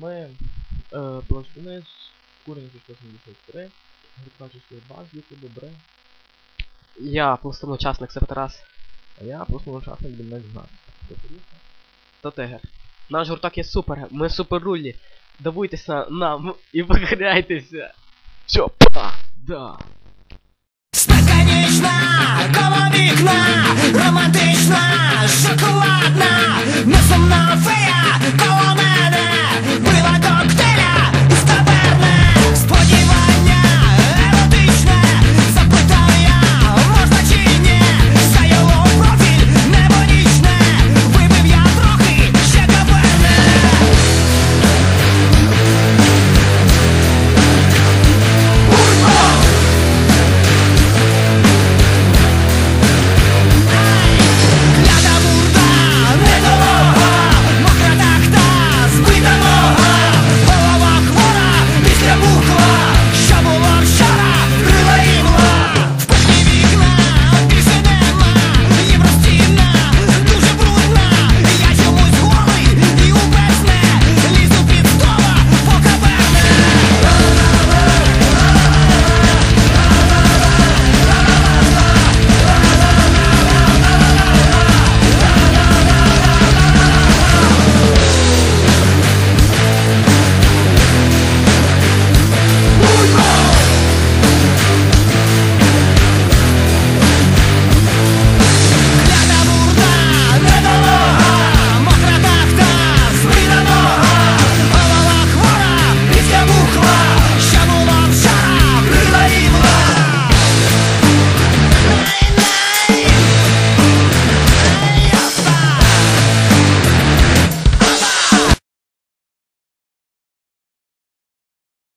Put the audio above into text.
Ми е, пластуни з куреністю 173, своєї число баз, діти добре. Я пластуночасник сер Тарас. А я пластуночасник Демек Знак. Та тегер. Наш гуртак є супер, ми супер суперрулі. Давуйтеся нам і покоряйтеся. Чопа! Да! Стаканічна, колонічна, романтична!